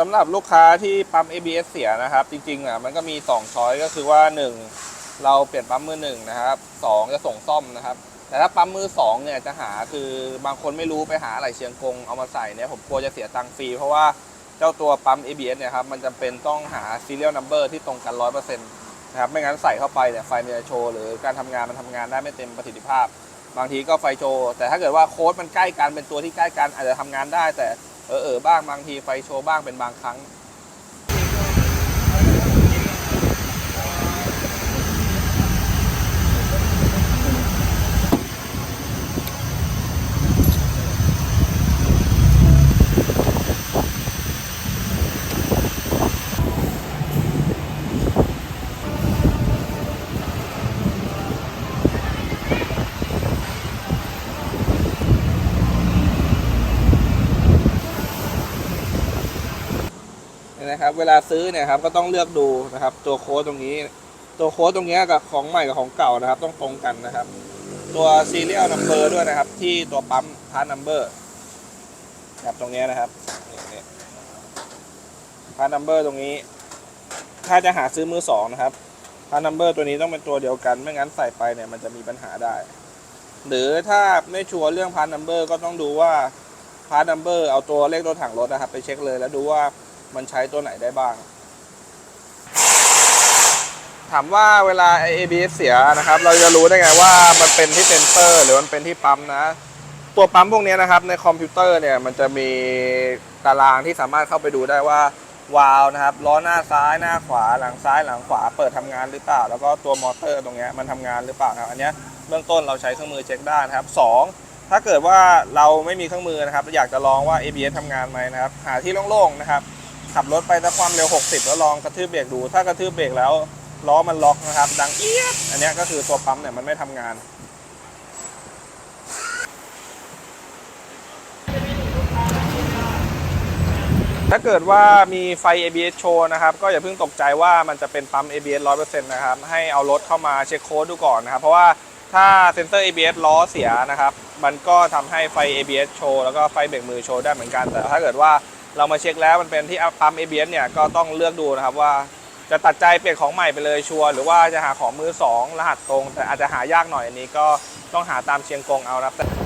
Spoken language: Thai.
สำหรับลูกค้าที่ปั๊ม ABS เสียนะครับ จริงๆอะมันก็มี 2 ช้อยก็คือว่า 1 เราเปลี่ยนปั๊มมือหนึ่งนะครับสองจะส่งซ่อมนะครับ แต่ถ้าปั๊มมือสองเนี่ยจะหาคือบางคนไม่รู้ไปหาอะไรเชียงกงเอามาใส่เนี่ยผมกลัวจะเสียตังค์ฟรีเพราะว่าเจ้าตัวปั๊ม ABS เนี่ยครับมันจำเป็นต้องหา serial number ที่ตรงกัน 100%นะครับไม่งั้นใส่เข้าไปเนี่ยไฟมันจะโชว์หรือการทำงานมันทำงานได้ไม่เต็มประสิทธิภาพ บางทีก็ไฟโชว์แต่ถ้าเกิดว่าโค้ดมันใกล้กันเป็นตัวที่ใกล้กันอาจจะทำงานได้แต่ เออเออบ้างบางทีไฟโชว์บ้างเป็นบางครั้ง นะครับ เวลาซื้อเนี่ยครับก็ต้องเลือกดูนะครับ ตัวโค้ดตรงนี้ ตัวโค้ดตรงนี้กับของใหม่กับของเก่านะครับ ต้องตรงกันนะครับ ตัว serial number ด้วยนะครับ ที่ตัวปั๊ม part number ครับตรงนี้นะครับนี่นี่ part number ตรงนี้ ถ้าจะหาซื้อมือสองนะครับ part number ตัวนี้ต้องเป็นตัวเดียวกันไม่งั้นใส่ไปเนี่ยมันจะมีปัญหาได้ หรือถ้าไม่ชัวร์เรื่อง part number ก็ต้องดูว่า part number เอาตัวเลขตัวถังรถนะครับ ไปเช็คเลยแล้วดูว่า มันใช้ตัวไหนได้บ้าง ถามว่าเวลา ABS เสียนะครับ เราจะรู้ได้ไงว่ามันเป็นที่เซนเซอร์ หรือมันเป็นที่ปั๊มนะ ตัวปั๊มพวกนี้นะครับ ในคอมพิวเตอร์เนี่ยมันจะมีตารางที่สามารถเข้าไปดูได้ว่าวาล์วนะครับล้อหน้าซ้ายหน้าขวาหลังซ้ายหลังขวาเปิดทำงานหรือเปล่า แล้วก็ตัวมอเตอร์ตรงนี้มันทำงานหรือเปล่านะครับอันนี้เบื้องต้นเราใช้เครื่องมือเช็คได้นะครับสองถ้าเกิดว่าเราไม่มีเครื่องมือนะครับอยากจะลองว่า ABS ทำงานไหมนะครับ หาที่โล่งๆนะครับ ขับรถไปถ้าความเร็ว 60 แล้วลองกระทืบเบรกดู ถ้ากระทืบเบรกแล้วล้อมันล็อกนะครับ ดังเอี๊ยดอันนี้ก็คือตัวปั๊มเนี่ยมันไม่ทำงานถ้าเกิดว่ามีไฟ ABS โชว์นะครับ ก็อย่าเพิ่งตกใจว่ามันจะเป็นปั๊ม ABS 100%นะครับ ให้เอารถเข้ามาเช็คโค้ดดูก่อนนะครับ เพราะว่าถ้าเซ็นเซอร์ ABS ล้อเสียนะครับ มันก็ทำให้ไฟ ABS โชว์แล้วก็ไฟเบรกมือโชว์ได้เหมือนกัน แต่ถ้าเกิดว่า เรามาเช็คแล้วมันเป็นที่ปั๊ม ABS เนี่ยก็ต้องเลือกดูนะครับว่าจะตัดใจเปลี่ยนของใหม่ไปเลยชัวร์หรือว่าจะหาของมือสองรหัสตรง แต่อาจจะหายากหน่อยอันนี้ก็ต้องหาตามเชียงกงเอานะครับ